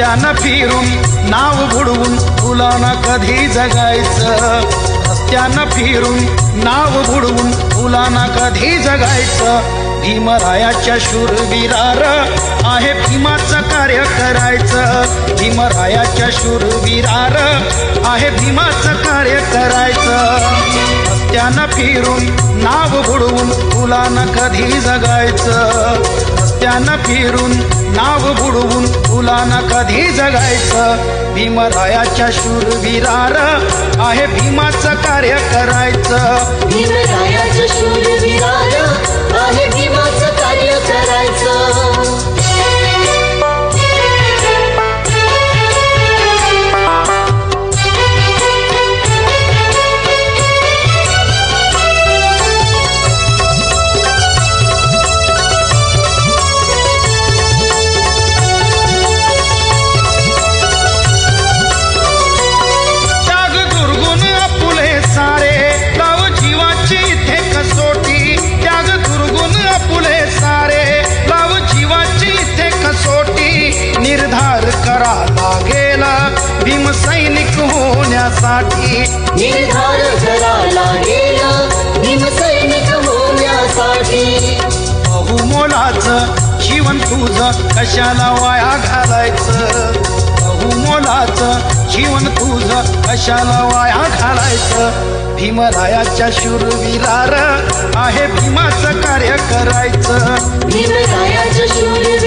रस्त्यानं फिरून नाव बुडवून तुला ना कधी जगायचं? रस्त्यानं फिरून नाव बुडवून तुला ना कधी जगायचं? भीमरायाच्या शूरवीरार आहे भीमाचं कार्य करायचं. भीमरायाच्या शूरवीरार आहे भीमाचं कार्य करायचं. रस्त्यानं फिरून नाव बुडवून तुला न कधी जगायचं? रस्त्यानं फिरून नाव बुडवून तुला न कधी जगायचं? भीमरायाच्या शूरवीरार आहे भीमाचं कार्य करायचं. भीमरायाच्या शूरवीरार आहे भीमाचं कार्य करायचं. निर्धार करायला गेला. भीमसैनिक होण्यासाठी. बहुमोलाचं जीवन तुझं कशाला वाया घालायचं? बहुमोलाचं जीवन तुझं कशाला वाया घालायचं? भीमरायाच्या शूरवीरार आहे भीमाचं कार्य करायचं. भीमरायाचं शूरवीरार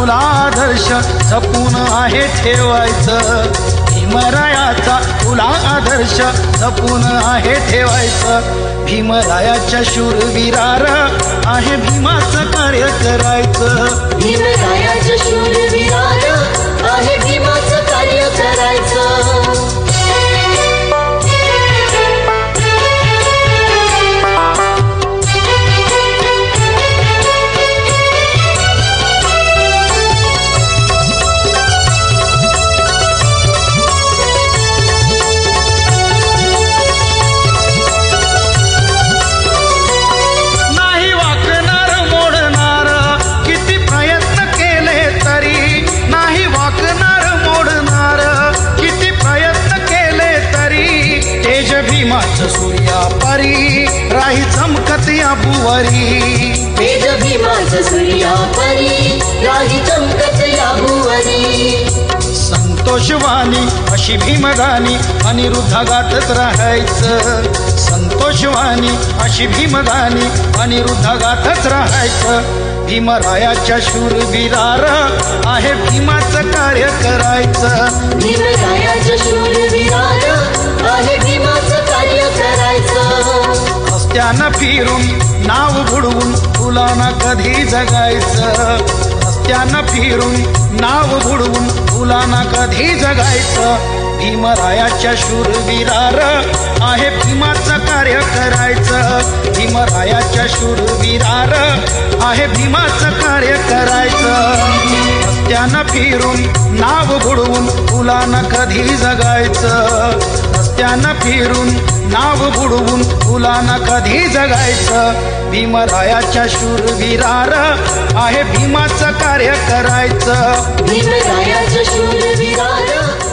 तुला आदर्श जपून आहे ठेवायचं. भीमरायाचा तुला आदर्श जपून आहे ठेवायचं. भीमरायाच्या शूरवीरार आहे भीमाचं कार्य करायचं. भीमरायाच्या शूर भीमाच सूर्या परी राही चमकत या बुवरी. भीमाचं सूर्या परी राही चमकत या भुवरी संतोषवाणी अशी भीमगानी अनिरुद्ध गातच राहायचं. संतोषवाणी अशी भीमगानी अनिरुद्ध गातच राहायचं. भीमरायाच्या शूरवीरार आहे भीमाचं कार्य करायचं. भीमरायाचं शूरवीरार रस्त्यानं फिरून नाव बुडवून तुला ना कधी जगायचं? रस्त्यानं फिरून नाव बुडवून तुला ना कधी जगायचं? भीमरायाच्या शूरवीरार आहे भीमाचं कार्य करायचं. भीमरायाच्या शूरवीरार आहे भीमाचं कार्य करायचं. रस्त्यानं फिरून नाव बुडवून तुला ना कधी जगायचं? रस्त्यानं फिरून नाव बुडवून तुला ना कधी जगायचं? भीमरायाच्या शूरवीरार आहे भीमाचं कार्य करायचं. भीमरायाचं शूरवीरार